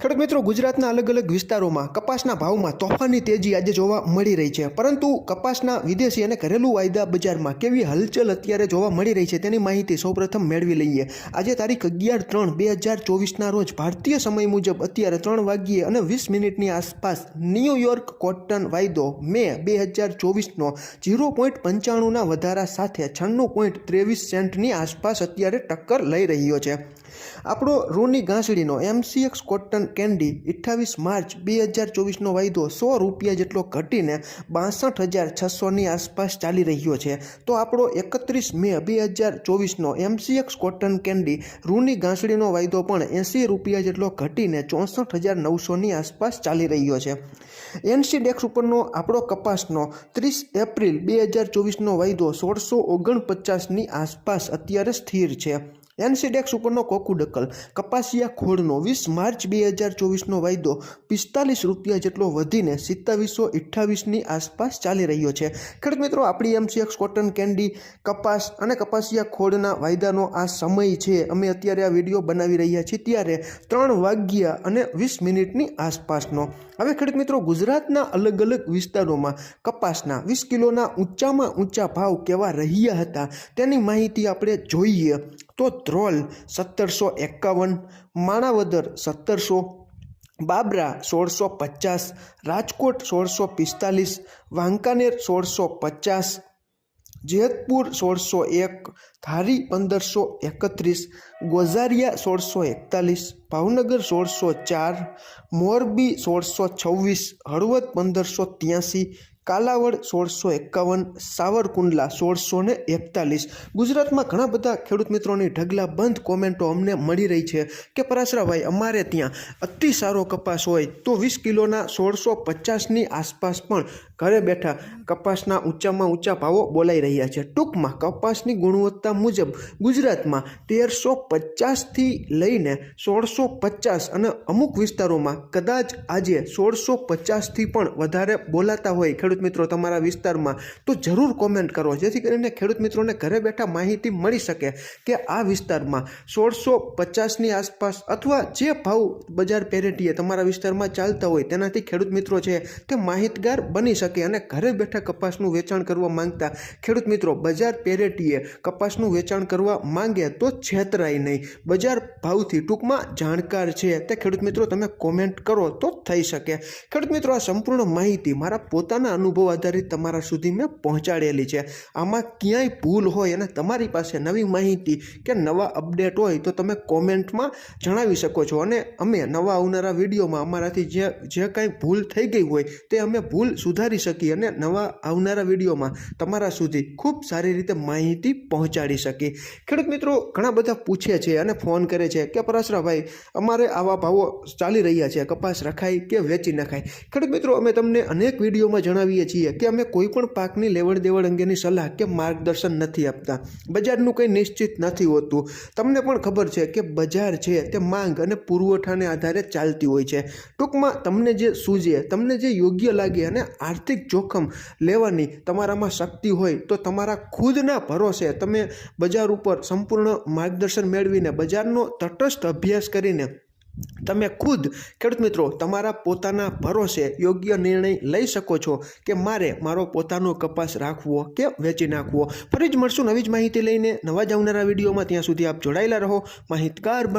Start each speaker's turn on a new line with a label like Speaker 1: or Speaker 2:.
Speaker 1: ખેડૂત મિત્રો, ગુજરાતના અલગ અલગ વિસ્તારોમાં કપાસના ભાવમાં તોફાની તેજી આજે જોવા મળી રહી છે. પરંતુ કપાસના વિદેશી અને ઘરેલું વાયદા બજારમાં કેવી હલચલ અત્યારે જોવા મળી રહી છે તેની માહિતી સૌપ્રથમ મેળવી લઈએ. આજે તારીખ અગિયાર ત્રણ બે હજાર ચોવીસના રોજ ભારતીય સમય મુજબ અત્યારે ત્રણ વાગ્યે અને વીસ મિનિટની આસપાસ ન્યૂયોર્ક કોટન વાયદો મે બે હજાર ચોવીસનો ઝીરો પોઈન્ટ પંચાણુંના વધારા સાથે છન્નું પોઈન્ટ ત્રેવીસ સેન્ટની આસપાસ અત્યારે ટક્કર લઈ રહ્યો છે. આપણો રૂની ઘાસડીનો એમસીએક્સ કોટન કેન્ડી અઠ્ઠાવીસ માર્ચ બે હજાર ચોવીસનો વાયદો સો રૂપિયા જેટલો ઘટીને બાસઠ હજાર છસોની આસપાસ ચાલી રહ્યો છે. તો આપણો એકત્રીસ મે બે હજાર ચોવીસનો એમસીએક્સ કોટન કેન્ડી રૂની ઘાસડીનો વાયદો પણ એંસી રૂપિયા જેટલો ઘટીને ચોસઠ હજાર નવસોની આસપાસ ચાલી રહ્યો છે. એનસી ડેક્સ ઉપરનો આપણો કપાસનો ત્રીસ એપ્રિલ બે હજાર ચોવીસનો વાયદો સોળસો ઓગણપચાસની આસપાસ અત્યારે સ્થિર છે. એનસીડેક્સ ઉપરનો કોકુડકલ કપાસિયા ખોળનો વીસ માર્ચ બે હજાર ચોવીસનો વાયદો પિસ્તાલીસ રૂપિયા જેટલો વધીને સિત્તાવીસો અઠ્ઠાવીસની આસપાસ ચાલી રહ્યો છે. ખેડૂત મિત્રો, આપણી એમસીએક્સ કોટન કેન્ડી, કપાસ અને કપાસિયા ખોળના વાયદાનો આ સમય છે. અમે અત્યારે આ વીડિયો બનાવી રહ્યા છીએ ત્યારે ત્રણ વાગ્યા અને વીસ મિનિટની આસપાસનો. હવે ખેડૂત મિત્રો, ગુજરાતના અલગ અલગ વિસ્તારોમાં કપાસના વીસ કિલોના ઊંચામાં ઊંચા ભાવ કેવા રહ્યા હતા તેની માહિતી આપણે જોઈએ. તો ધ્રોલ સત્તરસો એકાવન, માણાવદર સત્તરસો, બાબરા સોળસો પચાસ, રાજકોટ સોળસો પિસ્તાલીસ, વાંકાનેર સોળસો પચાસ, જેતપુર સોળસો એક, ધારી પંદરસો એકત્રીસ, ગોઝારિયા સોળસો એકતાલીસ, ભાવનગર સોળસો ચાર, મોરબી સોળસો છવ્વીસ, હળવદ પંદરસો ત્યાંસી કાલાવડ સોળસો એકાવન, સાવરકુંડલા સોળસો ને એકતાલીસ. ગુજરાતમાં ઘણા બધા ખેડૂત મિત્રોની ઢગલા બંધ કોમેન્ટો અમને મળી રહી છે કે પરાશરાભાઈ, અમારે ત્યાં અતિ સારો કપાસ હોય તો વીસ કિલોના સોળસો પચાસની આસપાસ પણ ઘરે બેઠા કપાસના ઊંચામાં ઊંચા ભાવો બોલાઈ રહ્યા છે. ટૂંકમાં કપાસની ગુણવત્તા મુજબ ગુજરાતમાં તેરસો પચાસથી લઈને સોળસો પચાસ અને અમુક વિસ્તારોમાં કદાચ આજે સોળસો પચાસથી પણ વધારે બોલાતા હોય ખેડૂત મિત્રો તમારા વિસ્તારમાં, તો જરૂર કોમેન્ટ કરો, જેથી કરીને ખેડૂત મિત્રોને ઘરે બેઠા માહિતી મળી શકે કે આ વિસ્તારમાં સોળસો પચાસની આસપાસ અથવા જે ભાવ બજાર પેરેટીએ તમારા વિસ્તારમાં ચાલતા હોય તેનાથી ખેડૂત મિત્રો છે તે માહિતગાર બની શકે અને ઘરે બેઠા કપાસનું વેચાણ કરવા માંગતા ખેડૂત મિત્રો બજાર પેરેટીએ કપાસનું વેચાણ કરવા માંગે તો છેતરાય નહીં. બજાર ભાવથી ટૂંકમાં જાણકાર છે તે ખેડૂત મિત્રો તમે કોમેન્ટ કરો તો થઈ શકે. ખેડૂત મિત્રો, આ સંપૂર્ણ માહિતી મારા પોતાના અનુભવ આધારિત તમારા સુધી મેં પહોંચાડેલી છે. આમાં ક્યાંય ભૂલ હોય અને તમારી પાસે નવી માહિતી કે નવા અપડેટ હોય તો તમે કોમેન્ટમાં જણાવી શકો છો. અને અમે નવા આવનારા વિડીયોમાં અમારાથી જે જે કાંઈ ભૂલ થઈ ગઈ હોય તે અમે ભૂલ સુધારી શકીએ અને નવા આવનારા વિડીયોમાં તમારા સુધી ખૂબ સારી રીતે માહિતી પહોંચાડી શકીએ. ખેડૂત મિત્રો, ઘણા બધા પૂછે છે અને ફોન કરે છે કે પરાશરાભાઈ અમારે આવા ભાવો ચાલી રહ્યા છે. કપાસ રખાય કે વેચી નખાય? ખેડૂત મિત્રો, અમે તમને અનેક વિડીયોમાં જણાવીએ છીએ કે અમે કોઈ પણ પાકની લેવડ દેવડ અંગેની સલાહ કે માર્ગદર્શન નથી આપતા. બજારનું કંઈ નિશ્ચિત નથી હોતું. તમને પણ ખબર છે કે બજાર છે તે માંગ અને પુરવઠાને આધારે ચાલતી હોય છે. ટૂંકમાં તમને જે સૂઝે, તમને જે યોગ્ય લાગે અને આર્થિક જોખમ લેવાની તમારામાં શક્તિ હોય તો તમારા ખુદના ભરોસે તમે બજાર ઉપર સંપૂર્ણ માર્ગદર્શન મેળવીને બજારનો તટસ્થ અભ્યાસ કરીને તમે ખુદ, ખેડૂત મિત્રો, તમારા પોતાના ભરોસે યોગ્ય નિર્ણય લઈ શકો છો કે મારે મારો પોતાનો કપાસ રાખવો કે વેચી નાખવો. ફરી જ મળશું નવી જ માહિતી લઈને. નવા જ આવનારા વિડીયોમાં ત્યાં સુધી આપ જોડાયેલા રહો. માહિતગાર